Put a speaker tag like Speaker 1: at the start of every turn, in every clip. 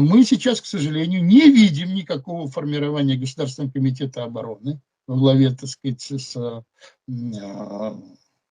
Speaker 1: Мы сейчас, к сожалению, не видим никакого формирования Государственного комитета обороны во главе, так сказать, с э,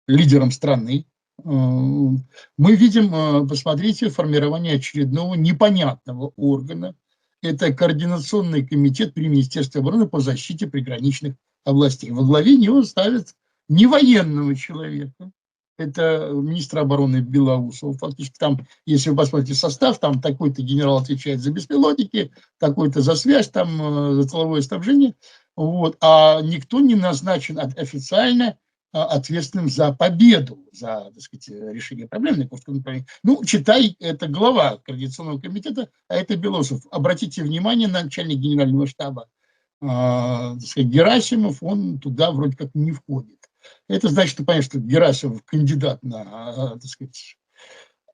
Speaker 1: лидером страны. Э, мы видим, э, посмотрите, формирование очередного непонятного органа. Это Координационный комитет при Министерстве обороны по защите приграничных областей. Во главе него ставят не военного человека, это министр обороны Белоусов. Фактически там, если вы посмотрите состав, там такой-то генерал отвечает за беспилотники, такой-то за связь, там за тыловое снабжение. Вот. А никто не назначен официально а, ответственным за победу, за так сказать, решение проблем. Ну, читай, это глава Координационного комитета, а это Белосов. Обратите внимание на начальник генерального штаба, э, сказать, Герасимов, он туда вроде как не входит. Это значит, что, понятно, что Герасимов кандидат на, а, так сказать,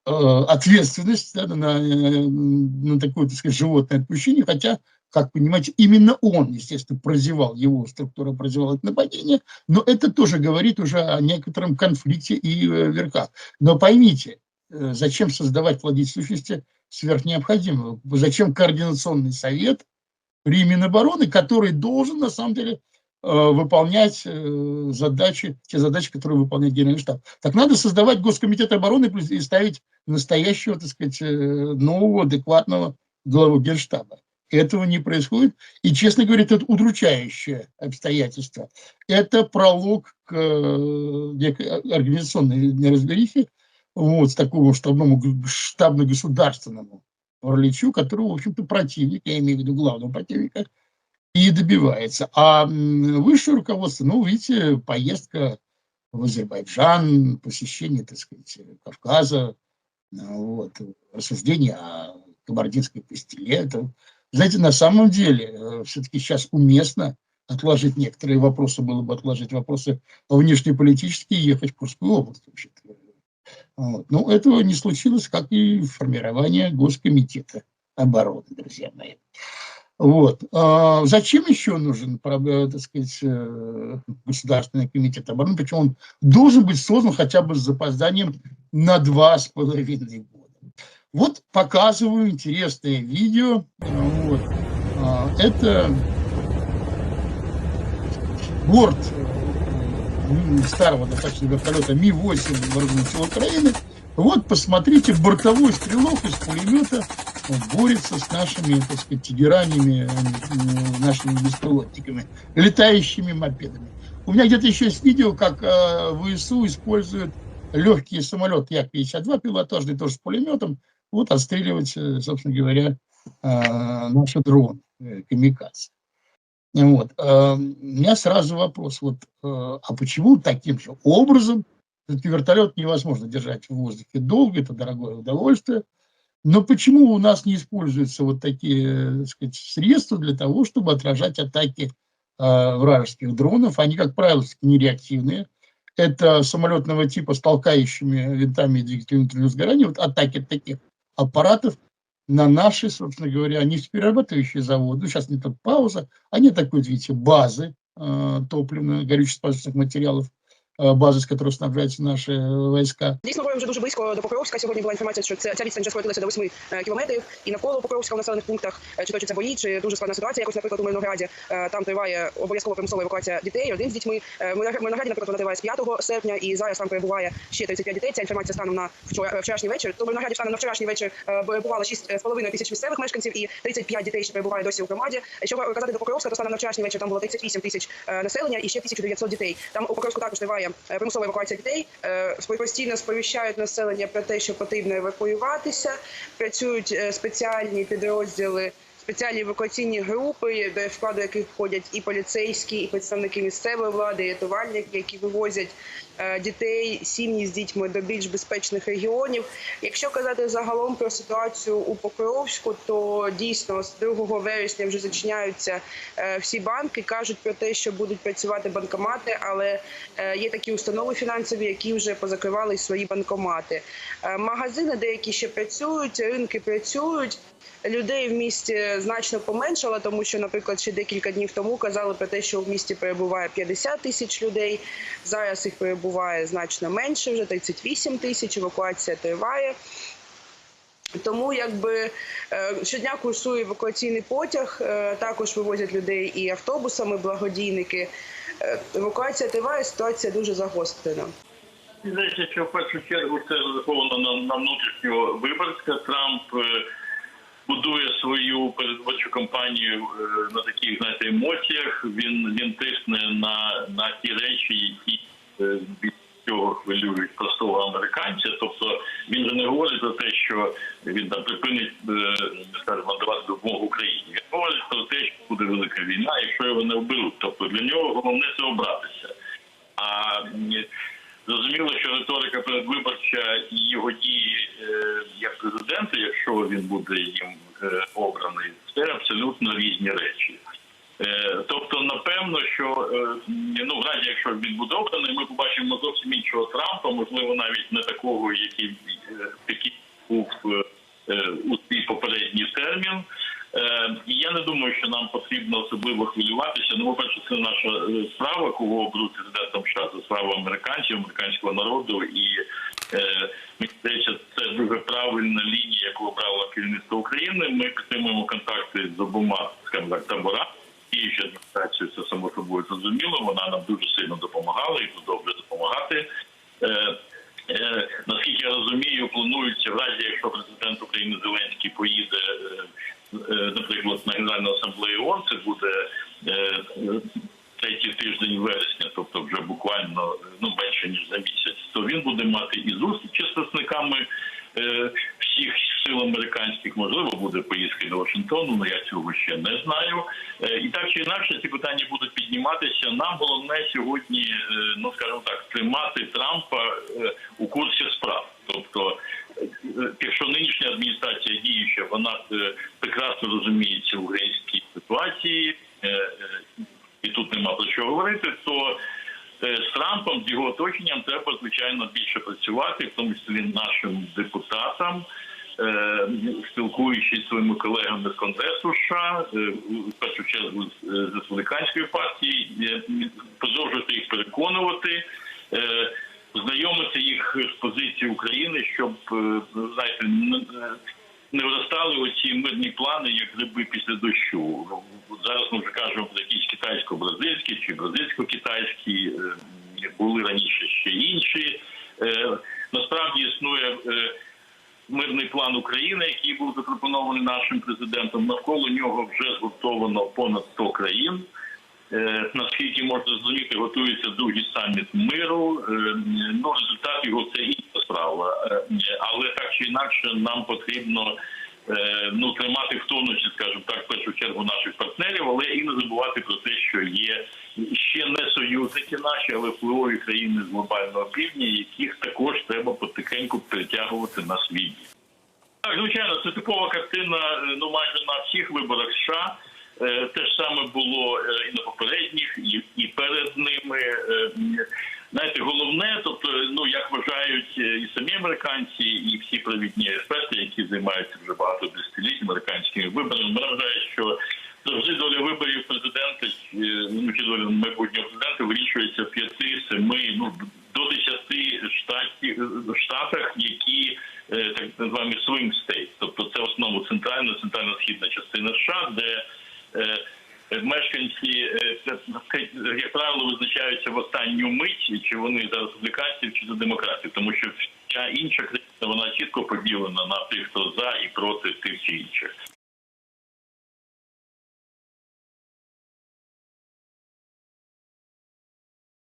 Speaker 1: ответственность да, на, на такое, так сказать, животное отпущение, хотя как понимаете, именно он, естественно, прозевал, его структура прозевала это нападение, но это тоже говорит уже о некотором конфликте и э, верхах. Но поймите, э, зачем создавать владеть сущности сверхнеобходимого? Зачем координационный совет при Минобороны, который должен, на самом деле, э, выполнять задачи, те задачи, которые выполняет Генеральный штаб. Так надо создавать Госкомитет обороны и ставить настоящего, так сказать, нового, адекватного главу Генштаба. Этого не происходит. И, честно говоря, это удручающее обстоятельство. Это пролог к э, организационной неразберихе, вот, такому штабному, штабно-государственному параличу, которого, в общем-то, противник, я имею в виду главного противника, и добивается. А высшее руководство, ну, видите, поездка в Азербайджан, посещение, так сказать, Кавказа, вот, рассуждение о кабардинской пастиле, это знаете, на самом деле, э, все-таки сейчас уместно отложить некоторые вопросы, было бы отложить вопросы внешнеполитические и ехать в Курскую область. Вообще-то. Вот. Но этого не случилось, как и формирование Госкомитета обороны, друзья мои. Вот. А зачем еще нужен, э, так сказать, э, Государственный комитет обороны? Почему он должен быть создан хотя бы с запозданием на два с половиной года? Вот показываю интересное видео. Вот. А, это борт э, старого достаточно вертолета Ми-8 вооруженных сил Украины. Вот, посмотрите, бортовой стрелок из пулемета борется с нашими, так сказать, тигеранями, э, нашими беспилотниками, летающими мопедами. У меня где-то еще есть видео, как э, ВСУ используют легкий самолет Як-52 пилотажный, тоже с пулеметом, вот отстреливать, э, собственно говоря, наши дроны, э, камикадзе. Вот. У меня сразу вопрос, вот, э, а почему таким же образом вертолет невозможно держать в воздухе долго, это дорогое удовольствие, но почему у нас не используются вот такие так сказать, средства для того, чтобы отражать атаки э, вражеских дронов? Они, как правило, нереактивные. Это самолетного типа с толкающими винтами и двигателями внутреннего сгорания. Вот атаки таких аппаратов на наши, собственно говоря, нефтеперерабатывающие заводы. Сейчас не так пауза, они такой, видите, базы э, топливно-горюче-спасательных материалов бази, з которой снабжаються наші війська.
Speaker 2: Дійсно, воюємо вже дуже близько до Покровська. Сьогодні була інформація, що ця відстань вже скоротилася до 8 е, кілометрів, і навколо Покровська в населених пунктах чи то чи це бої, чи дуже складна ситуація. Якось, наприклад, у Мирнограді там триває обов'язково примусова евакуація дітей, один з дітьми. В Мирнограді, наприклад, вона триває з 5 серпня, і зараз там перебуває ще 35 дітей. Ця інформація станом на вчора вчорашній вечір. То в Мирнограді станом на вчорашній вечір перебувало 6,5 тисяч місцевих мешканців і 35 дітей ще перебуває досі у громаді. Якщо казати до Покровська, то станом на вчорашній вечір там було 38 тисяч населення і ще 1900 дітей. Там у Покровську також триває примусова евакуація евакуація дітей е, постійно сповіщають населення про те, що потрібно евакуюватися. Працюють е, спеціальні підрозділи спеціальні евакуаційні групи, до складу яких входять і поліцейські, і представники місцевої влади, і рятувальники, які вивозять е, дітей, сім'ї з дітьми до більш безпечних регіонів. Якщо казати загалом про ситуацію у Покровську, то дійсно з 2 вересня вже зачиняються е, всі банки, кажуть про те, що будуть працювати банкомати, але е, є такі установи фінансові, які вже позакривали свої банкомати. Магазини деякі ще працюють, ринки працюють. Людей в місті значно поменшало, тому що, наприклад, ще декілька днів тому казали про те, що в місті перебуває 50 тисяч людей. Зараз їх перебуває значно менше, вже 38 тисяч. Евакуація триває. Тому якби е, щодня курсує евакуаційний потяг, е, також вивозять людей і автобусами, благодійники. Е, Евакуація триває, ситуація дуже загострена.
Speaker 3: Здається, що в першу чергу це розраховано на, внутрішнього виборця. Трамп будує свою передвиборчу кампанію е, на таких знаєте, емоціях. Він він тисне на, на ті речі, які е, від цього хвилюють простого американця. Тобто він же не говорить за те, що він там припинить е, скажімо, надавати допомогу Україні. Він говорить про те, що буде велика війна, якщо його не оберуть. Тобто для нього головне це обратися. А Зрозуміло, що риторика передвиборча і його дії якщо він буде їм е, обраний, це абсолютно різні речі. Е, тобто, напевно, що е, ну в разі, якщо він буде обраний, ми побачимо зовсім іншого Трампа, можливо, навіть не такого, який, який був у свій попередній термін. І я не думаю, що нам потрібно особливо хвилюватися. Ну, по-перше, це наша справа, кого оберуть президентом США, це справа американців, американського народу. І мені здається, це дуже правильна лінія, яку обрало керівництво України. Ми підтримуємо контакти з обома таборами. Діюча адміністрація, це само собою зрозуміло. Вона нам дуже сильно допомагала і продовжує допомагати. Е, Е, наскільки я розумію, планується в разі, якщо президент України Зеленський поїде, е, е, наприклад, на Генеральну асамблею ООН, це буде е, третій тиждень вересня, тобто вже буквально е, ну менше ніж за місяць, то він буде мати і зустрічі з представниками е, всіх сил американських, можливо, буде поїздки до Вашингтону, але я цього ще не знаю. Е, І так чи інакше ці питання будуть підніматися. Нам головне сьогодні, е, ну скажімо так, тримати Трампа е, у курсі справ. Тобто, е, якщо нинішня адміністрація діюча, вона е, прекрасно розуміється в українській ситуації, е, е, і тут нема про що говорити, то Е, з Трампом, з його оточенням, треба звичайно більше працювати, в тому числі нашим депутатам, е, спілкуючись зі своїми колегами з Конгресу США, е, в першу чергу з республіканської партії, продовжувати їх переконувати. Знайомити їх з позиції України, щоб знаєте, не виростали оці мирні плани, як гриби після дощу. Зараз ми вже кажемо про якісь китайсько-бразильські чи бразильсько-китайські, е, були раніше ще інші. Е, Насправді існує е, мирний план України, який був запропонований нашим президентом. Навколо нього вже згуртовано понад 100 країн. Наскільки можна зрозуміти, готується другий саміт миру. Ну результат його це інша справа, Е, але так чи інакше нам потрібно е, ну тримати в тонусі, скажімо так, в першу чергу наших партнерів, але і не забувати про те, що є ще не союзники наші, але впливові країни з глобального півдня, яких також треба потихеньку притягувати на свій. Так, звичайно, це типова картина е, ну майже на всіх виборах США. Те ж саме було і на попередніх, і перед ними. Знаєте, головне, тобто, ну як вважають е, і самі американці, і всі провідні експерти, які займаються вже багато десятиліть американськими виборами, вони вважають, що завжди доля виборів президента, е, ну чи доля майбутнього президента вирішується в п'яти, семи, ну до десяти штатів штатах, які е, так називаємо swing states, тобто це в основному центральна, центрально-східна частина США, де е, Мешканці е, це як правило визначаються в останню мить, чи вони за республіканців, чи за демократів, тому що вся інша країна вона чітко поділена на тих, хто за і проти тих чи інших.